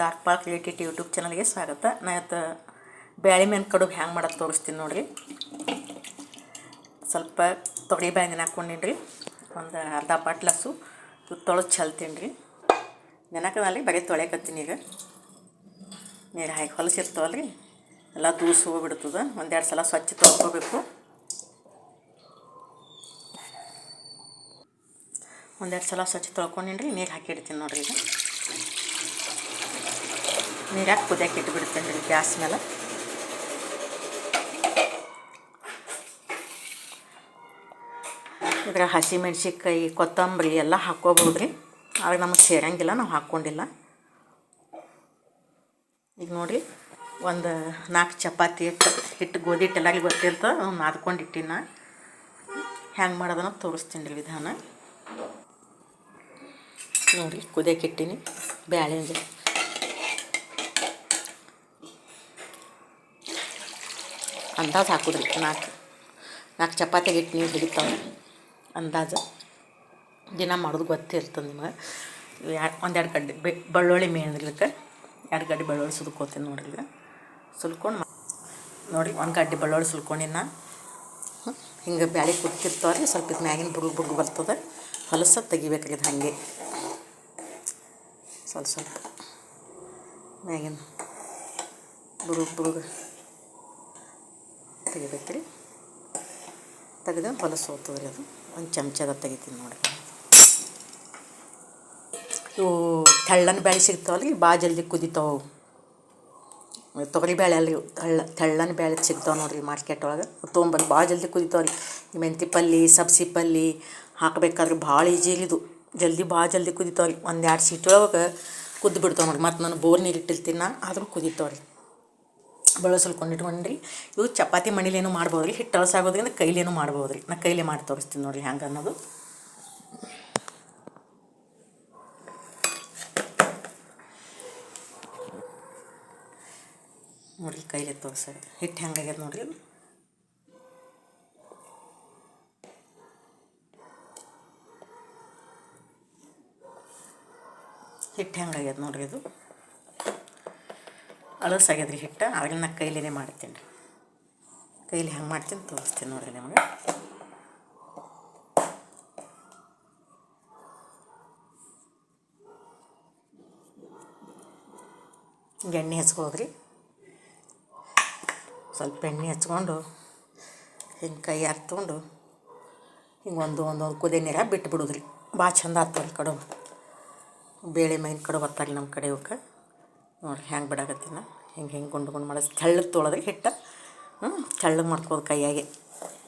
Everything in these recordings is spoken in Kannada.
ಡಾರ್ಕ್ ಪಾರ್ಕ್ ರಿಲೇಟೆಡ್ ಯೂಟ್ಯೂಬ್ ಚಾನಲ್ಗೆ ಸ್ವಾಗತ. ನಾ ಇವತ್ತು ಬ್ಯಾಳಿ ಮೇನ್ ಕಡುಬು ಹ್ಯಾಂಗೆ ಮಾಡೋದು ತೋರಿಸ್ತೀನಿ ನೋಡಿರಿ ಸ್ವಲ್ಪ ತೊಗರಿ ಬ್ಯಾಂಗಿನ ಹಾಕ್ಕೊಂಡಿನಿ ರೀ ಒಂದು ಅರ್ಧ ಬಾಟ್ಲಸು ತೊಳೆದು ಚಲ್ತೀನಿ ರೀ ನೆನಕದಲ್ಲಿ ಬರೀ ತೊಳೆಕತ್ತೀನಿ ಈಗ. ನೀರು ಹಾಕಿ ಹೊಲಸಿರ್ತಾವಲ್ಲ ರೀ ಎಲ್ಲ ದೂಸು ಹೋಗ್ಬಿಡ್ತದೆ. ಒಂದೆರಡು ಸಲ ಸ್ವಚ್ಛ ತೊಳ್ಕೊಬೇಕು. ಒಂದೆರಡು ಸಲ ಸ್ವಚ್ಛ ತೊಳ್ಕೊಂಡಿನಿ ರೀ ನೀರು ಹಾಕಿ ಇಡ್ತೀನಿ ನೋಡಿರಿ ಈಗ. ನೀರು ಹಾಕಿ ಕುದಿಯಕ್ಕೆ ಇಟ್ಬಿಡುತ್ತೆ ರೀ ಗ್ಯಾಸ್ ಮೇಲೆ. ಇದ್ರ ಹಸಿಮೆಣ್ಸಿನ್ಕಾಯಿ ಕೊತ್ತಂಬರಿ ಎಲ್ಲ ಹಾಕ್ಕೋಬೋದು ರೀ ಆದ್ರೆ ನಮಗೆ ಸೇರಂಗಿಲ್ಲ, ನಾವು ಹಾಕ್ಕೊಂಡಿಲ್ಲ ಈಗ ನೋಡಿ, ಒಂದು ನಾಲ್ಕು ಚಪಾತಿ ಹಿಟ್ಟು ಹಿಟ್ಟು ಗೋಧಿ ಹಿಟ್ಟು ಎಲ್ಲರಿಗೆ ಗೊತ್ತಿರ್ತದೆ ಅವ್ನು ನಾದ್ಕೊಂಡು ಇಟ್ಟಿನ ಹ್ಯಾಂಗೆ ಮಾಡೋದನ್ನ ತೋರಿಸ್ತೀನಿ ರೀ ವಿಧಾನ. ನೋಡಿ ಕುದಿಯಕ್ಕೆ ಇಟ್ಟೀನಿ. ಬ್ಯಾಳೆ ಅಂದಾಜು ಹಾಕುದ್ರಿ, ನಾಲ್ಕು. ನಾಲ್ಕು ಚಪಾತಿ ಇಟ್ಟು ನೀರು ಹಿಡಿತಾವೆ. ಅಂದಾಜು ದಿನ ಮಾಡೋದು ಗೊತ್ತಿರ್ತದೆ ನಿಮಗೆ. ಒಂದೆರಡು ಗಡ್ಡೆ, ಬೆ, ಬೆಳ್ಳುಳ್ಳಿ ಮೇನ್ ಇದಕ್ಕೆ ಎರಡು ಗಡ್ಡೆ ಬೆಳ್ಳುಳ್ಳಿ ಸುಲ್ಕೋತೀನಿ ನೋಡಿರಿ ಸುಲ್ಕೊಂಡು ನೋಡಿ ಒಂದು ಗಡ್ಡೆ ಬೆಳ್ಳುಳ್ಳಿ ಸುಲ್ಕೊಂಡಿನ ಹಿಂಗೆ ಬ್ಯಾಳೆ ಕುದಿರ್ತಾವೆ ರೀ, ಸ್ವಲ್ಪ ಇದು ಮ್ಯಾಗಿನ ಬುಡುಗು ಬುಡುಗು ಬರ್ತದೆ. ಹೊಲಸ ತೆಗಿಬೇಕಾಗಿದೆ ಹಾಗೆ. ಸ್ವಲ್ಪ ಸ್ವಲ್ಪ. ಮ್ಯಾಗಿನ ಬುಡುಗು ಬುರುಗು ತೆಗಿಬೇಕ್ರಿ. ತೆಗೆದು ಹೊಲಸು ಹೋಗ್ತದೆ ರೀ ಅದು. ಒಂದು ಚಮಚದ ತೆಗಿತೀನಿ ನೋಡಿ ಇವು ತೆಳ್ಳನ ಬೇಳೆ ಸಿಗ್ತಾವಲ್ಲ ಭಾಳ ಜಲ್ದಿ ಕುದಿತಾವು. ತೊಗರಿ ಬೇಳೆ ಅಲ್ಲಿ ತಳ್ಳ, ತೆಳ್ಳನ ಬೇಳೆ ಸಿಗ್ತಾವೆ ನೋಡಿರಿ ಮಾರ್ಕೆಟ್ ಒಳಗೆ. ತೊಗೊಂಬಂದು ಭಾಳ ಜಲ್ದಿ ಕುದಿತಾವೆ ರೀ ಈ ಮೆಂತಿ ಪಲ್ಲಿ, ಸಬ್ಸಿ ಪಲ್ಲಿ ಹಾಕಬೇಕಾದ್ರೆ ಭಾಳ ಈಜಿಲಿದು ಜಲ್ದಿ ಭಾಳ ಜಲ್ದಿ ಕುದಿತಾವೆ ರೀ ಒಂದು ಎರಡು ಸೀಟ್ ಒಳಗೆ ಕುದ್ದು ಬಿಡ್ತಾವೆ ನೋಡಿರಿ. ಮತ್ತು ನಾನು ಬೋರ್ ನೀರು ಇಟ್ಟಿರ್ತೀನಿ ನಾನು, ಆದರೂ ಕುದಿತಾವೆ ರೀ ಬಳಸಲ್ಕೊಂಡು ಇಟ್ಕೊಂಡ್ರಿ ಇವು ಚಪಾತಿ ಮಣಿಲೇನು ಮಾಡ್ಬೋದು ರೀ ಹಿಟ್ಟು ಅಳಸಾಗೋದ್ರಿಂದ ಕೈಲೇನು ಮಾಡ್ಬೋದು ರೀ ನಾ ಕೈಲೇ ಮಾಡಿ ತೋರಿಸ್ತೀನಿ ನೋಡಿರಿ ಹ್ಯಾಂಗೆ ಅನ್ನೋದು. ನೋಡಿರಿ ಕೈಲೇ ತೋರಿಸ ಹಿಟ್ಟು ಹೆಂಗಾಗ್ಯದ ನೋಡಿರಿ ಹಿಟ್ಟು ಹೆಂಗಾಗ್ಯದ ನೋಡ್ರಿ ಇದು. ಅಳಸಾಗ್ಯದ್ರಿ ಹಿಟ್ಟು ಆವಾಗ ನಾ ಕೈಲೇ ಮಾಡ್ತೀನಿ ರೀ. ಕೈಲಿ ಹೆಂಗೆ ಮಾಡ್ತೀನಿ, ತೋರಿಸ್ತೀನಿ ನೋಡಿರಿ ನಿಮಗೆ. ಎಣ್ಣೆ ಹಚ್ಕೋದ್ರಿ ಸ್ವಲ್ಪ ಎಣ್ಣೆ ಹಚ್ಕೊಂಡು, ಹಿಂಗೆ ಕೈ ಹರ್ತ್ಕೊಂಡು ಹಿಂಗೆ ಒಂದು ಒಂದೊಂದು ಕುದಿ ನೀರಾಗ ಬಿಟ್ಟು ಬಿಡೋದ್ರಿ ಭಾಳ ಚಂದ ಆಗ್ತದೆ ಕಡುಬು. ಬೇಳೆ ಮೈನ್ ಕಡೆ ಬರ್ತಾರೆ ನಮ್ಮ ಕಡೆ ಇವಕ್ಕೆ. ನೋಡಿರಿ ಹ್ಯಾಂಗೆ ಬಿಡಾಕತ್ತೀನಿ? ಹಿಂಗೆ ಹಿಂಗೆ ಗುಂಡು ಗುಂಡು ಮಾಡೋದು ತೆಳ್ಳಗೆ ತೊಳೆದ್ರೆ ಹಿಟ್ಟು ತೆಳ್ಳಗೆ ಮಾಡ್ಕೋದು ಕೈಯಾಗೆ.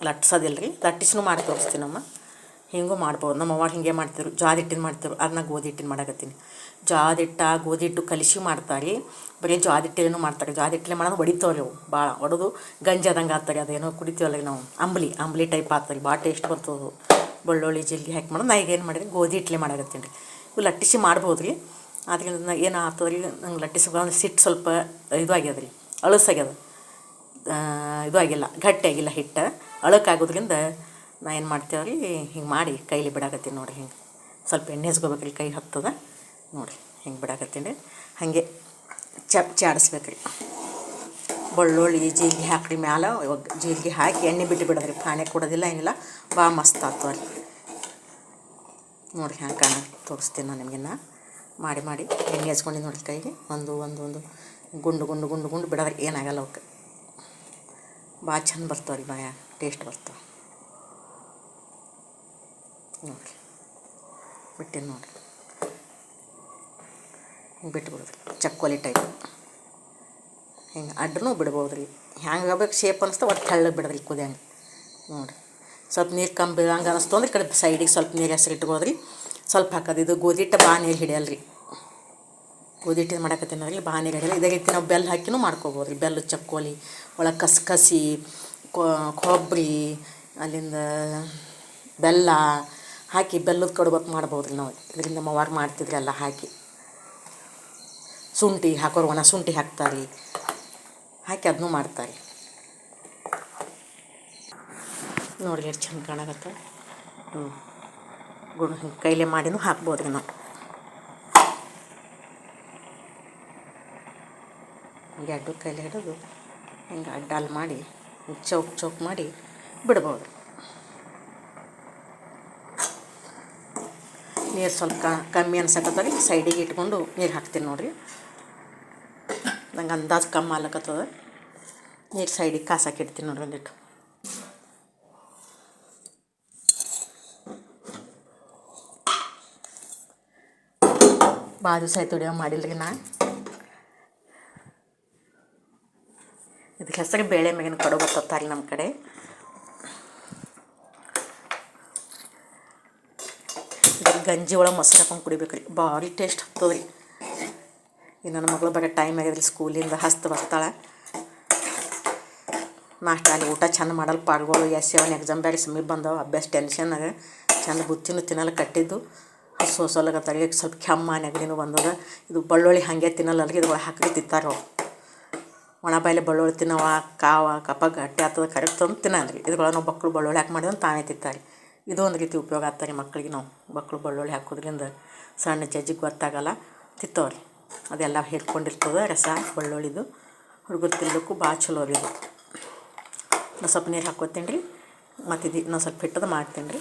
ಲಟ್ಸೋದಿಲ್ಲ ರೀ ಲಟ್ಟಿಸ್ನು ಮಾಡಿ ತೋರಿಸ್ತೀನಿ ನಮ್ಮ. ಹಿಂಗೂ ಮಾಡ್ಬೋದು. ನಮ್ಮ ಅವ್ವ ಹಿಂಗೆ ಮಾಡ್ತಿದ್ರು. ಜೋಳದ ಹಿಟ್ಟಿನ ಮಾಡ್ತಿದ್ರು. ಅದನ್ನ ಗೋಧಿ ಹಿಟ್ಟಿನ ಮಾಡಕತ್ತೀನಿ. ಜೋಳದ ಹಿಟ್ಟು, ಗೋಧಿ ಹಿಟ್ಟು ಕಲಿಸಿ ಮಾಡ್ತಾರೆ. ಬರೀ ಹಿಟ್ಟೇನು ಮಾಡ್ತಾರೆ. ಜೋಳದ ಹಿಟ್ಟಲೆ ಮಾಡೋದು ಹೊಡಿತಾವ್ರಿ ಅವು. ಭಾಳ ಹೊಡೆದು ಗಂಜಾದಂಗೆ ಆಗ್ತಾರೆ ಅದೇನೋ ಕುಡಿತೀವಲ್ಲ ನಾವು. ಅಂಬ್ಲಿ ಅಂಬ್ಲಿ ಟೈಪ್ ಆಗ್ತಾರೆ ಭಾಳ ಟೇಸ್ಟ್ ಬರ್ತದೆ ಬೆಳ್ಳುಳ್ಳಿ ಜಿಲ್ಲಿ ಹಾಕಿ ಮಾಡೋದು. ನಾ ಏನು ಮಾಡಿರಿ ಗೋಧಿ ಹಿಟ್ಲೆ ಮಾಡಕತ್ತೀನಿ ರೀ. ಇವು ಲಟ್ಟಿಸಿ ಮಾಡ್ಬೋದು ರೀ ಅದರಿಂದ ಏನು ಆಗ್ತದೆ ರೀ? ನಂಗೆ ಲಟ್ಟಿಸ್ಕೊಂಡು ಸಿಟ್ಟು ಸ್ವಲ್ಪ ಇದು ಆಗ್ಯದ ರೀ ಅಳಸಾಗ್ಯದ. ಇದು ಆಗಿಲ್ಲ ಗಟ್ಟಿ ಆಗಿಲ್ಲ ಹಿಟ್ಟು. ಅಳಕ್ಕಾಗೋದ್ರಿಂದ ನಾ ಏನು ಮಾಡ್ತೇವೆ ರೀ ಹಿಂಗೆ ಮಾಡಿ ಕೈಲಿ ಬಿಡಾಕತ್ತೀನಿ ನೋಡಿರಿ ಹಿಂಗೆ. ಸ್ವಲ್ಪ ಎಣ್ಣೆ ಹಚ್ಕೋಬೇಕ್ರಿ, ಕೈ ಹತ್ತದ. ನೋಡಿರಿ ಹಿಂಗೆ ಬಿಡಾಕತ್ತೀನಿ. ಹಾಗೆ ಚಪ್ ಚಾಡಿಸ್ಬೇಕು ರೀ ಬೆಳ್ಳುಳ್ಳಿ, ಜೀರಿಗೆ ಹಾಕ್ರಿ ಮ್ಯಾಲ. ಜೀರಿಗೆ ಹಾಕಿ ಎಣ್ಣೆ ಬಿಟ್ಟು ಬಿಡೋದ್ರಿ ಪಾನೆ ಕೊಡೋದಿಲ್ಲ, ಏನಿಲ್ಲ. ಭಾಳ ಮಸ್ತ್ ಆಗ್ತವೆ ರೀ ನೋಡಿ ಹ್ಯಾಂಗೆ ಕಾಣ ತೋರಿಸ್ತೀನಿ ನಾನು ನಿಮಗಿನ್ನ ಮಾಡಿ ಮಾಡಿ ಎಣ್ಣೆ ಹಚ್ಕೊಂಡು ನೋಡಿ ಕೈಗೆ. ಒಂದು ಒಂದು ಒಂದು ಗುಂಡು ಗುಂಡು ಗುಂಡು ಗುಂಡು ಬಿಡೋದ್ರೆ ಏನಾಗಲ್ಲ ಅವಕ್ಕೆ. ಭಾಳ ಚಂದ ಬರ್ತಾವೆ ರೀ ಬಾಯ, ಟೇಸ್ಟ್ ಬರ್ತಾವೆ. ನೋಡಿರಿ ಬಿಟ್ಟೇನು ನೋಡಿರಿ. ಹಿಂಗೆ ಬಿಟ್ಬಿಡೋದ್ರಿ ಚಕ್ಕೋಲಿ ಟೈಪ್ ಹಿಂಗೆ ಅಡ್ರೂ ಬಿಡ್ಬೋದು ರೀ. ಹ್ಯಾಂಗೆ ಆಗ್ಬೇಕು ಶೇಪ್ ಅನ್ನಿಸ್ತಾ ಒಟ್ಟು ತೆಳ್ಳಗೆ ಬಿಡೋದ್ರಿ ಕುದಿಯಂಗೆ. ನೋಡಿರಿ, ಸ್ವಲ್ಪ ನೀರು ಕಮ್ಮಿ ಹಂಗೆ ಅನ್ನಿಸ್ತು ಅಂದ್ರೆ ಕಡೆ ಸೈಡಿಗೆ ಸ್ವಲ್ಪ ನೀರು ಹೆಸರು ಇಟ್ಕೋದ್ರಿ ಸ್ವಲ್ಪ ಹಾಕೋದು. ಇದು ಗೋಧಿ ಹಿಟ್ಟು ನೀರು ಹಿಡಿಯಲ್ಲ ರೀ ಗೋಧಿ ಹಿಟ್ಟಿನ ಮಾಡಕತ್ತೀನಿ ಭಾಳ ನೀರು ಹಿಡಿಯಲ್ಲ. ಇದೇ ರೀತಿ ನಾವು ಬೆಲ್ಲ ಹಾಕಿನೂ ಮಾಡ್ಕೋಬೋದು ರೀ. ಬೆಲ್ಲ, ಚಕ್ಕೋಲಿ, ಒಳಗೆ ಕಸಕಸಿ ಕೊಬ್ಬರಿ ಅಲ್ಲಿಂದ ಬೆಲ್ಲ ಹಾಕಿ ಬೆಲ್ಲದ ಕಡುಬಕ್ಕೆ ಮಾಡ್ಬೋದು ರೀ ನಾವು. ಇದರಿಂದ ಅವ್ವಾರು ಮಾಡ್ತಿದ್ರಿ ಎಲ್ಲ ಹಾಕಿ. ಶುಂಠಿ ಹಾಕೋರು ಒಣ ಶುಂಠಿ ಹಾಕ್ತಾರೆ. ಹಾಕಿ ಅದನ್ನೂ ಮಾಡ್ತಾರೆ. ನೋಡಿ ಎಷ್ಟು ಚಂದ ಕಾಣಕತ್ತ ಹ್ಞೂ ಗುಣ ಹಿಂಗೆ ಕೈಲೇ ಮಾಡಿನೂ ಹಾಕ್ಬೋದು ರೀ ನಾವು ಎರಡು ಕೈಲಿ ಹಿಡಿದು ಹಿಂಗೆ ಅಡ್ಡಾಲ್ ಮಾಡಿ, ಚೌಕ್ ಚೌಕ್ ಮಾಡಿ ಬಿಡ್ಬೋದು. ನೀರು ಸ್ವಲ್ಪ ಕಮ್ಮಿ ಅನ್ಸಕತ್ತದ ಸೈಡಿಗೆ ಇಟ್ಕೊಂಡು ನೀರು ಹಾಕ್ತೀನಿ ನೋಡಿರಿ. ನಂಗೆ ಅಂದಾಜು ಕಮ್ಮಿ ಆಲಕತ್ತದ ನೀರು ಸೈಡಿಗೆ ಕಾಸಾಕಿಡ್ತೀನಿ ನೋಡ್ರಿ ಒಂದಿಟ್ಟು. ಭಾಳ ದಿವಸ ಆಯ್ತು ವಿಡಿಯೋ ಮಾಡಿಲ್ರಿ ನಾ. ಇದಕ್ಕೆ ಹೆಸರು ಬೇಳೆ ಮೇಗಿನ ಕಡು ಬರ್ತತ್ತಾರೆ ನಮ್ಮ ಕಡೆ. ಗಂಜಿ ಒಳಗೆ ಮೊಸರು ಹಾಕೊಂಡು ಕುಡಿಬೇಕು ರೀ ಭಾರಿ ಟೇಸ್ಟ್ ಆಗ್ತದೆ ರೀ ಈಗ ನನ್ನ ಮಗಳು ಬರೋ ಟೈಮ್ ಆಗ್ಯದ್ರಿ ಸ್ಕೂಲಿಂದ ಹಸ್ತು ಬರ್ತಾಳೆ. ನಾಷ್ಟ ಅಲ್ಲಿ ಊಟ ಚೆಂದ ಮಾಡಲ್ಲ, ಪಾಡ್ಗಳು ಎಸ್ ಸೆವೆನ್ ಎಕ್ಸಾಮ್ ಬೇರೆ ಸಮೀಪ ಬಂದವು, ಅಭ್ಯಾಸ ಟೆನ್ಷನ್ನಾಗ ಚಂದ ಬುತ್ತಿನೂ ತಿನ್ನಲ್ಲ, ಕಟ್ಟಿದ್ದು. ಹಸು ಹೊಸಲಗತ್ತಾಗ ಈಗ ಸ್ವಲ್ಪ ಕೆಮ್ಮ ನೆಗಡಿನೂ ಬಂದದ. ಇದು ಬಳ್ಳೊಳ್ಳಿ ಹಾಗೆ ತಿನ್ನಲ್ಲ ಅಲ್ಲಿಗೆ ಇದು ಹಾಕಿ ತಿಂತಾರೆ. ಅವ್ರು ಒಣ ಬಾಯಿಲೆ ಬೆಳ್ಳುಳ್ಳಿ ತಿನ್ನವ, ಕಾವ ಕಪ ಗಟ್ಟಿ ಆತದ ಕರೆಕ್ಟ್ ತಂದು ತಿನ್ನಲ್ರಿ ಇದ್ರೊಳಗೆ ನಾವು ಮಕ್ಕಳು ಬೆಳ್ಳುಳ್ಳಿ ಹಾಕಿ ಮಾಡಿದ್ರೆ ತಾನೇ ತಿಂತಾರೆ. ಇದು ಒಂದು ರೀತಿ ಉಪಯೋಗ ಆಗ್ತಾರೆ ಮಕ್ಕಳಿಗೆ ನಾವು ಮಕ್ಕಳು ಬಳ್ಳೊಳ್ಳಿ ಹಾಕೋದ್ರಿಂದ. ಸಣ್ಣ ಜಜ್ಜಿಗೆ ಗೊತ್ತಾಗಲ್ಲ, ತಿತ್ತವ್ರಿ. ಅದೆಲ್ಲ ಹಿಡ್ಕೊಂಡಿರ್ತದೆ ರಸ, ಬೆಳ್ಳುಳ್ಳಿದು. ಹುಡುಗರು ತಿನ್ನಲಿಕ್ಕು ಭಾಳ ಚಲೋ ಇದು. ನಾನು ಸ್ವಲ್ಪ ನೀರು ಹಾಕೋತೀನಿ ರೀ. ಮತ್ತು ಇದು ಇನ್ನೊಂದು ಸ್ವಲ್ಪ ಹಿಟ್ಟದ ಮಾಡ್ತೀನಿ ರೀ.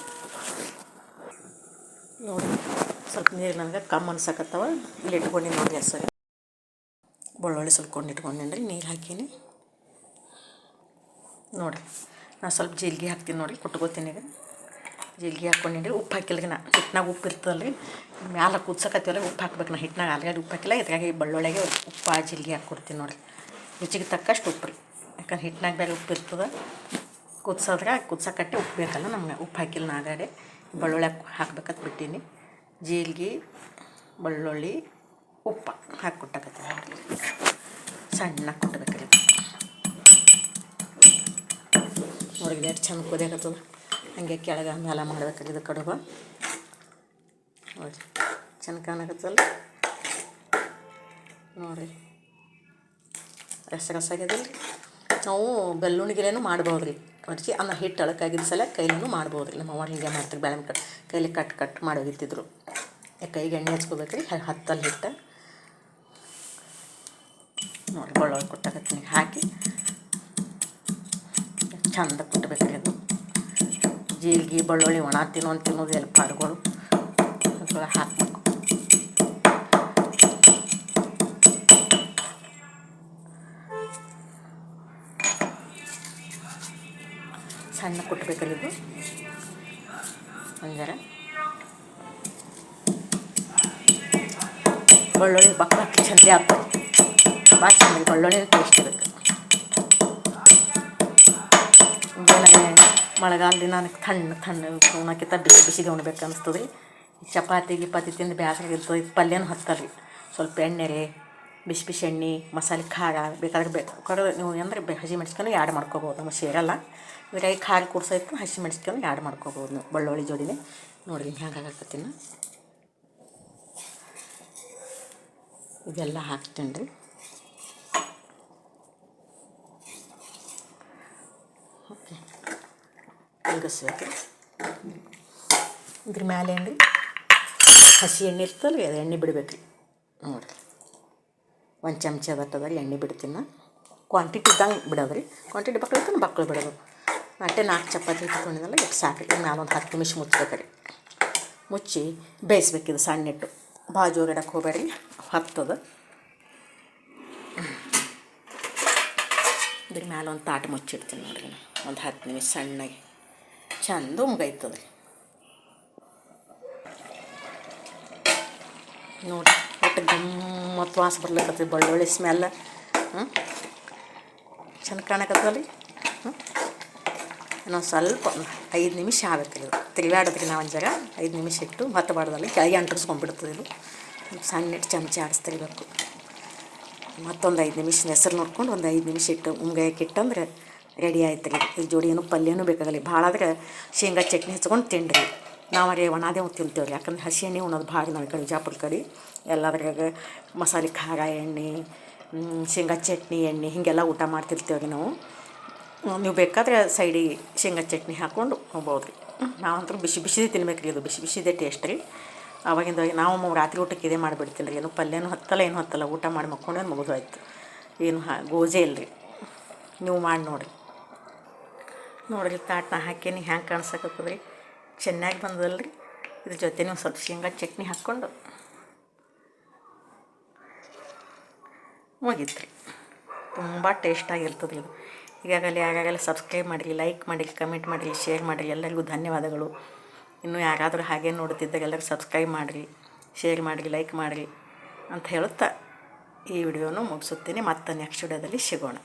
ನೋಡಿ. ಸ್ವಲ್ಪ ನೀರು ನನಗೆ ಕಮ್ಮಿ ಅನ್ಸಕತ್ತವ. ಇಲ್ಲಿ ಇಟ್ಕೊಂಡಿನಿ ನೋಡಿ ಸರಿ. ಬೆಳ್ಳುಳ್ಳಿ ಸುಲ್ಕೊಂಡು ಇಟ್ಕೊಂಡೇನಿ ನೀರು ಹಾಕೀನಿ. ನೋಡಿರಿ ನಾನು ಸ್ವಲ್ಪ ಜೀರಿಗೆ ಹಾಕ್ತೀನಿ ನೋಡಿ ಕುಟ್ಕೋತೀನಿ ಈಗ. ಜೀರಿಗೆ ಹಾಕ್ಕೊಂಡಿನಿ ರೀ ಉಪ್ಪು ಹಾಕಿಲ್ಲ ನಾ. ಹಿಟ್ನಾಗ ಉಪ್ಪು ಇರ್ತದಲ್ಲ ರೀ ಮ್ಯಾಲೆ ಕುದ್ಸಕತ್ತೀವಲ್ಲ, ಉಪ್ಪು ಹಾಕ್ಬೇಕು ನಾ. ಹಿಟ್ಟಿನಾಗ ಆಲ್ರೆಡಿ ಉಪ್ಪು ಹಾಕಿಲ್ಲ. ಇದಕ್ಕಾಗಿ ಬಳ್ಳೊಳ್ಳೆಗೆ ಉಪ್ಪು ಜೀರಿಗೆ ಹಾಕ್ಕೊಡ್ತೀನಿ ನೋಡಿರಿ. ರುಚಿಗೆ ತಕ್ಕಷ್ಟು ಉಪ್ಪು ರೀ. ಯಾಕಂದ್ರೆ ಹಿಟ್ನಾಗ ಬೇರೆ ಉಪ್ಪು ಇರ್ತದೆ. ಕುದ್ಸೋದ್ರೆ ಕುದ್ಸಕಟ್ಟೆ ಉಪ್ಪು ಬೇಕಲ್ಲ, ನಮ್ಗೆ ಉಪ್ಪು ಹಾಕಿಲ್ಲ ನಾ ಆಗಾಡೆ ಬೆಳ್ಳುಳ್ಳಿ ಹಾಕಿ ಹಾಕ್ಬೇಕಂತ ಬಿಟ್ಟೀನಿ. ಜೀರಿಗೆ ಬೆಳ್ಳುಳ್ಳಿ, ಉಪ್ಪು ಹಾಕಿ ಕೊಟ್ಟಾಕತ್ತೀನಿ ಸಣ್ಣ ಕುಟ್ಬೇಕ್ರಿ. ನೋಡಿ ಎಷ್ಟು ಚೆಂದ ಕುದಿಯಾಕತ್ತದ. ಹಂಗೆ ಕೆಳಗೆ ಮೇಲೆ ಮಾಡ್ಬೇಕ್ರಿ ಇದು ಕಡುಬ. ನೋಡಿ ಚೆಂದ ಕಾಣಕತ್ತಲ್ಲ ನೋಡಿರಿ, ರಸ ರಸ ಆಗ್ಯದಲ್ಲ ರೀ ನಾವು ಬೆಳ್ಳುಳ್ಳಿಗೆಲೇನು ಮಾಡ್ಬೋದು ರೀ ಮಡ್ಚಿ ಅನ್ನ ಹಿಟ್ಟು ಅಳಕಾಗಿದ್ದ ಸಲ ಕೈಲೂ ಮಾಡ್ಬೋದು ರೀ ನಮ್ಮ ಅವ್ವ ಹಿಂಗೆ ಮಾಡ್ತಾರೆ ಬೇಳೆ ಕಟ್ ಕೈಲಿ ಕಟ್ ಕಟ್ ಮಾಡೋಗಿತ್ತಿದ್ರು ಕೈಗೆ ಎಣ್ಣೆ ಹಚ್ಕೋಬೇಕು ರೀ ಹತ್ತಲ್ಲಿ ಹಿಟ್ಟು ನೋಡಿ, ಬೆಳ್ಳುಳ್ಳಿ ಕೊಟ್ಟಾಗತ್ತೆ ಹಾಕಿ. ಚಂದ ಕುಟ್ಬೇಕು ರೀ ಅದು. ಜೀರಿಗೆ, ಬೆಳ್ಳುಳ್ಳಿ, ಒಣ ತಿನ್ನೋ ತಿನ್ನೋದು ಎಲ್ಲ ಪಾಡುಗಳು ಹಾಕ್ಬೇಕು. ಸಣ್ಣ ಕುಟ್ಬೇಕಲ್ಲ ಇದು ಒಂದರ ಬೆಳ್ಳುಳ್ಳಿ ಬಕ್ಕ ಚಂದ ಆಗ್ತದೆ. ಭಾಳ ಚಂದ ಬೆಳ್ಳುಳ್ಳಿ ಟೇಸ್ಟ್ ಇರುತ್ತೆ. ಮುಂಜಾನೆ ಮಳೆಗಾಲ ದಿನ ನನಗೆ ತಣ್ಣ ತಣ್ಣ ಉಣ್ಣಕ್ಕಿಂತ ಬಿಸಿ ಬಿಸಿಗೆ ಉಣ್ಬೇಕು ಅನಿಸ್ತದೆ. ರೀ ಚಪಾತಿ, ಗಿಪಾತಿ ತಿಂದು ಬ್ಯಾಸರ ಇರ್ತದೆ ಪಲ್ಯನೂ ಹತ್ತಲ್ರಿ. ಸ್ವಲ್ಪ ಎಣ್ಣೆ ರೀ ಬಿಸಿ ಬಿಸಿ ಎಣ್ಣೆ, ಮಸಾಲೆ ಖಾರ ಬೇಕಾದ್ರೆ ಬೇಕು ಕಡೆ ನೀವು ಅಂದರೆ ಹಸಿ ಮೆಣಸ್ಕೊಂಡು ಆ್ಯಡ್ ಮಾಡ್ಕೋಬೋದು. ನಮ್ಮ ಸೇರಲ್ಲ. ಇದ್ರಾಗಿ ಖಾರ ಕೂಡ್ಸೈತು ಹಸಿ ಮೆಣಸ್ಕೊಂಡು ಆ್ಯಡ್ ಮಾಡ್ಕೋಬೋದು ನೀವು, ಬೆಳ್ಳುಳ್ಳಿ ಜೋಡಿನೇ. ನೋಡಿರಿ ಹ್ಯಾಂಗೆ ಇದೆಲ್ಲ ಹಾಕ್ತೀನಿ ರೀ. ಓಕೆ. ಇದ್ರ ಮೇಲೆ ಏನು ರೀ ಹಸಿ ಎಣ್ಣೆ ಇರ್ತಲ್ಲ ರೀ, ಅದು ಎಣ್ಣೆ ಬಿಡ್ಬೇಕು ರೀ ನೋಡಿರಿ. ಒಂದು ಚಮಚ ಅದಟ್ಟದಲ್ಲಿ ಎಣ್ಣೆ ಬಿಡ್ತೀನಿ. ನಾನು ಕ್ವಾಂಟಿಟಿ ಇದ್ದಂಗೆ ಬಿಡೋದು ರೀ ಕ್ವಾಂಟಿಟಿ ಬಕ್ಕಳು ಬಕ್ಳು ಬಿಡೋದು. ಮತ್ತೆ ನಾಲ್ಕು ಚಪಾತಿ ಇಟ್ಕೊಂಡಿದ್ದಲ್ಲ ಇಟ್ಟು ಸಾಕು ನಾನು ಒಂದು ಹತ್ತು ನಿಮಿಷ ಮುಚ್ಚಬೇಕು ರೀ ಮುಚ್ಚಿ ಬೇಯಿಸ್ಬೇಕಿದು ಸಣ್ಣ ಇಟ್ಟು ಭಾಳ ಜೋರು ಇಡಕ್ಕೆ ಹೋಗ್ಬೇಡ್ರಿ ಹತ್ತದ. ಇದ್ರ ಮ್ಯಾಲೆ ಒಂದು ತಾಟು ಮುಚ್ಚಿಡ್ತೀನಿ ನೋಡ್ರಿ ಒಂದು ಹತ್ತು ನಿಮಿಷ ಸಣ್ಣಗೆ. ಚಂದ ಮುಗೈತದ ನೋಡಿ ಒಟ್ಟು ಗಮ್ಮತ್ತು ವಾಸ ಬರ್ಲಕತ್ತದ ಬೆಳ್ಳುಳ್ಳಿ ಸ್ಮೆಲ್. ಹ್ಞೂ ಚೆಂದ ಕಾಣಕತ್ತಲ್ಲ ಹ್ಞೂ ಇನ್ನೊಂದು ಸ್ವಲ್ಪ ಐದು ನಿಮಿಷ ಆಗ್ಬೇಕು ಇದು. ತಿರುಗಾಡೋದ್ರಿ ನಾವು ಒಂದು ಜಾಗ. ಐದು ನಿಮಿಷ ಇಟ್ಟು ಮತ್ತೆ ಬಾಡ್ದಲ್ಲಿ ಕೆಳಗೆ ಅಂಟಿಸ್ಕೊಂಡ್ಬಿಡ್ತದೆ ಇದು. ಸಣ್ಣ ಚಮಚ ಆಡಿಸ್ತಿರ್ಬೇಕು. ಮತ್ತೊಂದು ಐದು ನಿಮಿಷ ಹೆಸರು ನೋಡ್ಕೊಂಡು ಒಂದು ಐದು ನಿಮಿಷ ಇಟ್ಟು ಉಮ್ಗಾಯಕ್ಕೆ ಇಟ್ಟಂದ್ರೆ ರೆಡಿ ಆಯ್ತು ರೀ. ಈ ಜೋಡಿ ಏನು ಪಲ್ಯನೂ ಬೇಕಾಗಲ್ಲ ಭಾಳ ಆದ್ರೆ ಶೇಂಗಾ ಚಟ್ನಿ ಹಚ್ಕೊಂಡು ತಿನ್ನಿರಿ ನಾವು ರೀ ಒಂದು ತಿಂತೇವೆ ರೀ. ಯಾಕಂದ್ರೆ ಹಸಿ ಎಣ್ಣೆ ಉಣೋದು ಭಾಳ ನಮ್ಮ ಕಡೆ ವಿಜಾಪುರ ಕಡೆ ಎಲ್ಲದ್ರಾಗ ಮಸಾಲೆ ಖಾರ ಎಣ್ಣೆ ಶೇಂಗಾ ಚಟ್ನಿ ಎಣ್ಣೆ ಹೀಗೆಲ್ಲ ಊಟ ಮಾಡ್ತಿರ್ತೇವೆ ರೀ ನಾವು. ನೀವು ಬೇಕಾದ್ರೆ ಸೈಡಿಗೆ ಶೇಂಗಾ ಚಟ್ನಿ ಹಾಕ್ಕೊಂಡು ಹೋಗ್ಬೋದು ರೀ ನಾವಂತೂ ಬಿಸಿ ಬಿಸಿದೇ ತಿನ್ಬೇಕು ರೀ ಇದು ಬಿಸಿ ಬಿಸಿದೇ ಟೇಸ್ಟ್ ರೀ. ಅವಾಗಿಂದ ನಾವು ರಾತ್ರಿ ಊಟಕ್ಕೆ ಇದೇ ಮಾಡಿಬಿಡ್ತೀನಿ ರೀ ಏನು ಪಲ್ಯನೂ ಹತ್ತಲ್ಲ, ಏನು ಹತ್ತಲ್ಲ. ಊಟ ಮಾಡಿ ಮಕ್ಕೊಂಡೇನು ಮುಗಿದು ಆಯ್ತು ಏನು ಹಾ, ಗೋಜೆ ಇಲ್ಲರಿ ನೀವು ಮಾಡಿ ನೋಡಿರಿ. ನೋಡಿರಿ, ತಾಟ್ನ ಹಾಕೇನಿ ಹ್ಯಾಂಗೆ ರೀ ಚೆನ್ನಾಗಿ ಬಂದದಲ್ಲ ರೀ ಇದ್ರ ಜೊತೆ ನೀವು ಸ್ವಲ್ಪ ಶೇಂಗಾ ಚಟ್ನಿ ಹಾಕ್ಕೊಂಡು ಮುಗೀತು ರೀ ತುಂಬ ಟೇಸ್ಟಾಗಿರ್ತದೆ ಇದು ಈಗಾಗಲೇ, ಆಗಾಗಲೇ ಸಬ್ಸ್ಕ್ರೈಬ್ ಮಾಡಿರಿ ಲೈಕ್ ಮಾಡಿರಿ ಕಮೆಂಟ್ ಮಾಡಿರಿ ಶೇರ್ ಮಾಡಿರಿ. ಎಲ್ಲರಿಗೂ ಧನ್ಯವಾದಗಳು. ಇನ್ನು ಯಾರಾದರೂ ಹಾಗೆ ನೋಡ್ತಿದ್ದಾಗ ಎಲ್ಲರೂ ಸಬ್ಸ್ಕ್ರೈಬ್ ಮಾಡಿರಿ ಶೇರ್ ಮಾಡಿರಿ ಲೈಕ್ ಮಾಡಿರಿ ಅಂತ ಹೇಳುತ್ತಾ ಈ ವಿಡಿಯೋನು ಮುಗಿಸುತ್ತೇನೆ. ಮತ್ತೆ ನೆಕ್ಸ್ಟ್ ವಿಡಿಯೋದಲ್ಲಿ ಸಿಗೋಣ.